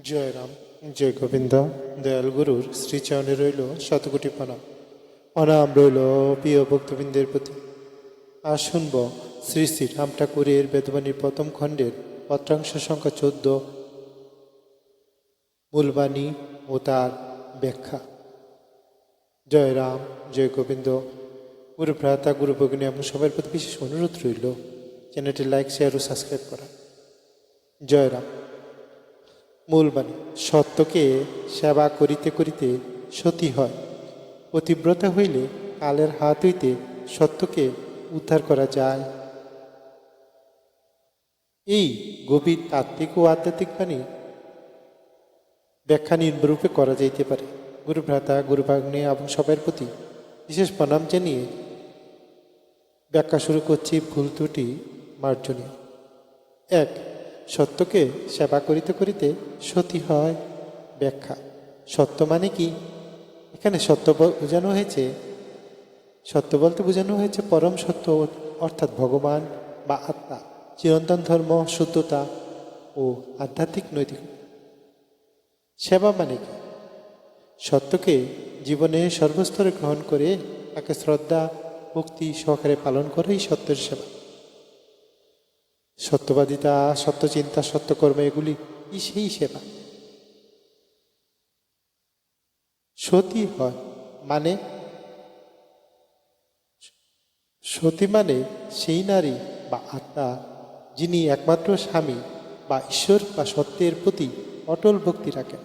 জয় রাম, জয় গোবিন্দ, দয়াল গুরুর শ্রীচরণে রইল শতকোটি প্রণাম। অনাম রইল প্রিয় ভক্তবৃন্দের প্রতি। আর শুনব শ্রী শ্রী রাম ঠাকুরের বেদবাণীর প্রথম খণ্ডের পত্রাংশ সংখ্যা চোদ্দ। মূলবাণী ও তার ব্যাখ্যা। জয় রাম, জয় গোবিন্দ। গুরু ভ্রাতা গুরু ভগিনী এবং সবার প্রতি বিশেষ অনুরোধ রইল। চ্যানেলটি লাইক, শেয়ার ও সাবস্ক্রাইব করা। জয় রাম। মূলবাণী। সত্যকে সেবা করিতে করিতে সতী হয়। পতিব্রতা হইলে কালের হাত হইতে সত্যকে উদ্ধার করা যায়। এই গভীর তাত্ত্বিক ও আধ্যাত্মিক বাণী ব্যাখ্যা নিম্নরূপে করা যাইতে পারে। গুরু ভ্রাতা গুরু ভাগ্নে এবং সবার প্রতি বিশেষ প্রণাম জানিয়ে ব্যাখ্যা শুরু করছি ভুল ত্রুটি মার্জনীয়। এক সত্যকে সেবা করিতে করিতে সতী হয়। ব্যাখ্যা, সত্য মানে কি? এখানে সত্য বোঝানো হয়েছে, সত্য বলতে বোঝানো হয়েছে পরম সত্য, অর্থাৎ ভগবান বা আত্মা, চিরন্তন ধর্ম, শুদ্ধতা ও আধ্যাত্মিক নৈতিক। সেবা মানে কি? সত্যকে জীবনে সর্বস্তরে গ্রহণ করে তাকে শ্রদ্ধা, ভক্তি সহকারে পালন করেই সত্যের সেবা। সত্যবাদিতা, সত্যচিন্তা, সত্যকর্ম, এগুলি ই সেই সেবা। সতী হয় মানে সতী মানে সেই নারী বা আত্মা যিনি একমাত্র স্বামী বা ঈশ্বর বা সত্যের প্রতি অটল ভক্তি রাখেন।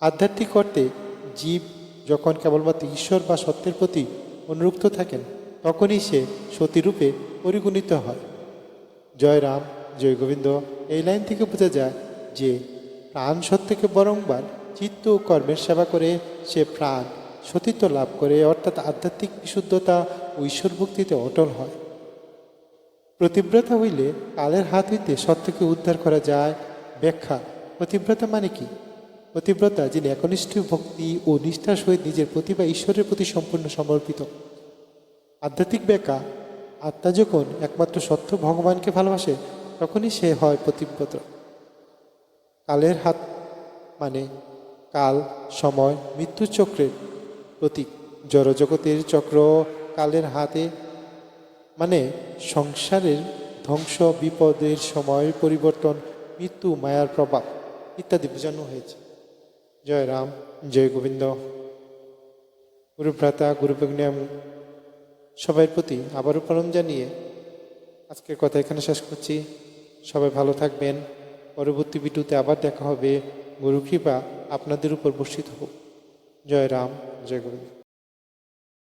আধ্যাত্মিক অর্থে জীব যখন কেবলমাত্র ঈশ্বর বা সত্যের প্রতি অনুরুক্ত থাকেন, তখনই সে সতীরূপে পরিগণিত হয়। জয় রাম, জয় গোবিন্দ, এই লাইন থেকে বোঝা যায় যে প্রাণ সত্যকে বরংবার চিত্ত ও কর্মের সেবা করে সে প্রাণ সতীত্ব লাভ করে, অর্থাৎ আধ্যাত্মিক বিশুদ্ধতা ভক্তিতে অটল হয়। প্রতিব্রতা হইলে কালের হাত হইতে সত্যকে উদ্ধার করা যায়। ব্যাখ্যা, প্রতিব্রতা মানে কি? প্রতিব্রতা যিনি একনিষ্ঠ ভক্তি ও নিষ্ঠার সহিত নিজের প্রতিভা ঈশ্বরের প্রতি সম্পূর্ণ সমর্পিত। আধ্যাত্মিক ব্যাখ্যা আত্মা যখন একমাত্র সত্য ভগবানকে ভালোবাসে, তখনই সে হয় প্রতিব্রত কালের হাত মানে কাল, সময় মৃত্যু চক্রের প্রতীক। জড়জগতের চক্র কালের হাতে মানে সংসারের ধ্বংস, বিপদের সময়, পরিবর্তন, মৃত্যু, মায়ার প্রভাব ইত্যাদি বোঝানো হয়েছে। জয় রাম, জয় গোবিন্দ। গুরুভ্রাতা গুরুপ্রজ্ঞাম সবার প্রতি আবারও প্রণাম জানিয়ে আজকের কথা এখানে শেষ করছি। সবাই ভালো থাকবেন। পরবর্তী ভিডিওতে আবার দেখা হবে। গুরু কৃপা আপনাদের উপর বর্ষিত হোক। জয় রাম, জয় গোবিন্দ।